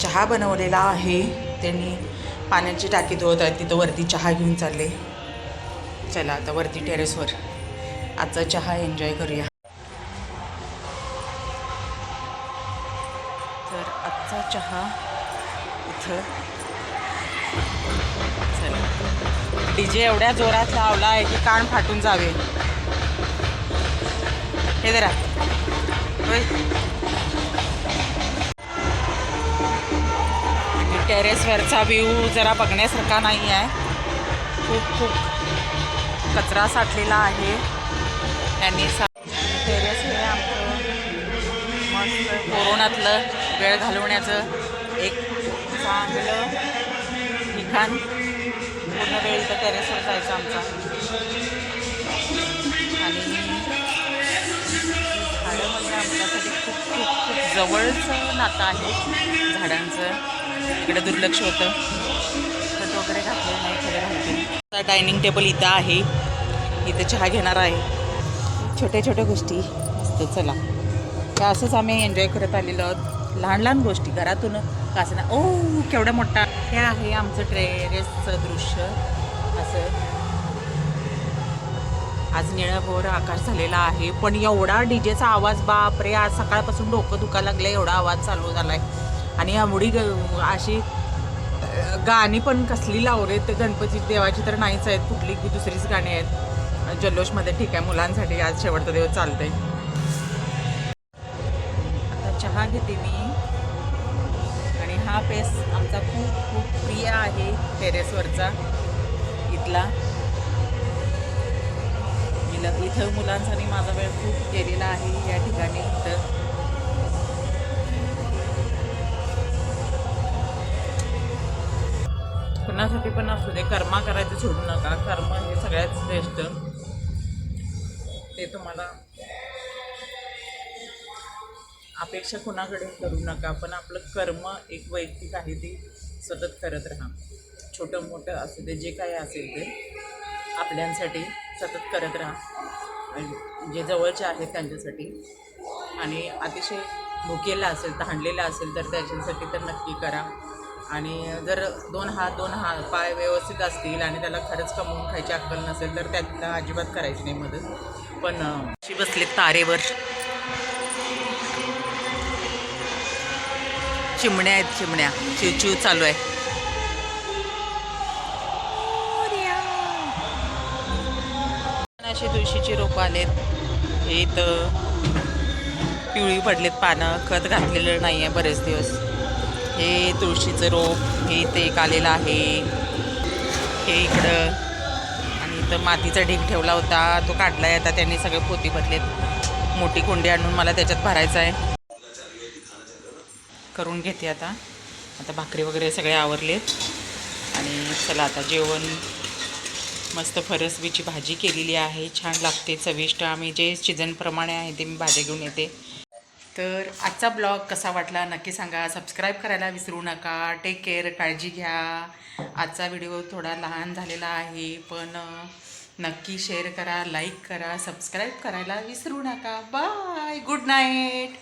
चहा बनवलेला आहे. त्यांनी पाण्याची टाकी धुवत आहेत तिथं वरती चहा घेऊन चालले. चला आता वरती टेरेसवर आजचा चहा एन्जॉय करूया. तर आजचा चहा इथं. चला. डी जे एवढ्या जोरात लावला आहे की कान फाटून जावे. हे जरा. होय. टेरेसवरचा व्ह्यू जरा बघण्यासारखा नाही आहे. खूप खूप कचरा साठलेला आहे. त्यांनी सा टेरेस हे आमचं मस्त कोरोनातलं वेळ घालवण्याचं एक चांगलं ठिकाण. पूर्ण वेळ तर टेरेसवर जायचं आमचा. आणि झाडं म्हणजे आमच्यासाठी खूप खूप खूप जवळचं नातं आहे झाडांचं. इकडे दुर्लक्ष होतं. खत वगैरे घातलेलं नाही खरं घालते डायनिंग टेबल इथं आहे. इथं चहा घेणार आहे. छोट्या छोट्या गोष्टी. मस्त चला. हे असंच आम्ही एन्जॉय करत आलेलो आहोत. लहान लहान गोष्टी घरातून कसं ना ओ केवढा मोठा. हे आहे आमचं टेरेसचं दृश्य. असं. आज निळाभोर आकाश झालेला आहे. पण एवढा डीजेचा आवाज बापरे आज सकाळपासून डोकं दुखा लागलं एवढा आवाज चालू झाला आहे आणि एवढी ग- अशी गाणी पण कसली लावले ते गणपती देवाची तर नाहीच आहेत कुठली की दुसरीच गाणी आहेत. जल्लोषमध्ये ठीक आहे मुलांसाठी आज शेवटचा दिवस चालतंय. आता चहा घेते मी. आणि हा पेस आमचा खूप खूप प्रिय आहे टेरेसवरचा इथला. इला इथं मुलांचा आणि माझा वेळ खूप गेलेला आहे या ठिकाणी तर कुणासाठी पण असू दे कर्मा करायचं सोडू नका. कर्म हे सगळ्यात श्रेष्ठ. ते तुम्हाला अपेक्षा कुणाकडे करू नका पण आपलं कर्म एक वैयक्तिक आहे ते सतत करत राहा. छोटं मोठं असू दे जे काही असेल ते आपल्यांसाठी सतत करत राहा. आणि जे जवळचे आहेत त्यांच्यासाठी. आणि अतिशय भुकेला असेल तहानलेला असेल तर त्याच्यासाठी तर नक्की करा. आणि जर दोन हात दोन हात पाय व्यवस्थित असतील आणि त्याला खरंच कमवून खायची अक्कल नसेल तर त्यातला अजिबात करायची नाही मदत. पण अशी बसले तारेवर. चिमण्या आहेत चिमण्या. चिवचिव चालू आहे. अशी तुळशीची रोपं आलेत. हे इथं पिवळी पडलेत पानं. खत घातलेलं नाही आहे बरेच दिवस. हे तुळशीचं रोप हे ते एक आलेलं आहे. हे इकडं. आणि इथं मातीचा ढीग ठेवला होता. तो काढला आहे आता. त्यांनी सगळे पोती भरलेत. मोठी कुंडी आणून मला त्याच्यात भरायचं आहे. करून घेते आता. आता भाकरी वगैरे सगळे आवरलेत. आणि चला आता जेवण. मस्त फरसबीची भाजी केलेली आहे. छान लागते चविष्ट. आम्ही जे सीझनप्रमाणे आहे ते मी भाज्या घेऊन येते. तर आजचा ब्लॉग कसा वाटला नक्की सांगा. सबस्क्राईब करायला विसरू नका. टेक केअर काळजी घ्या. आजचा व्हिडिओ थोडा लहान झालेला आहे पण नक्की शेअर करा लाईक करा सबस्क्राईब करायला विसरू नका. Bye good night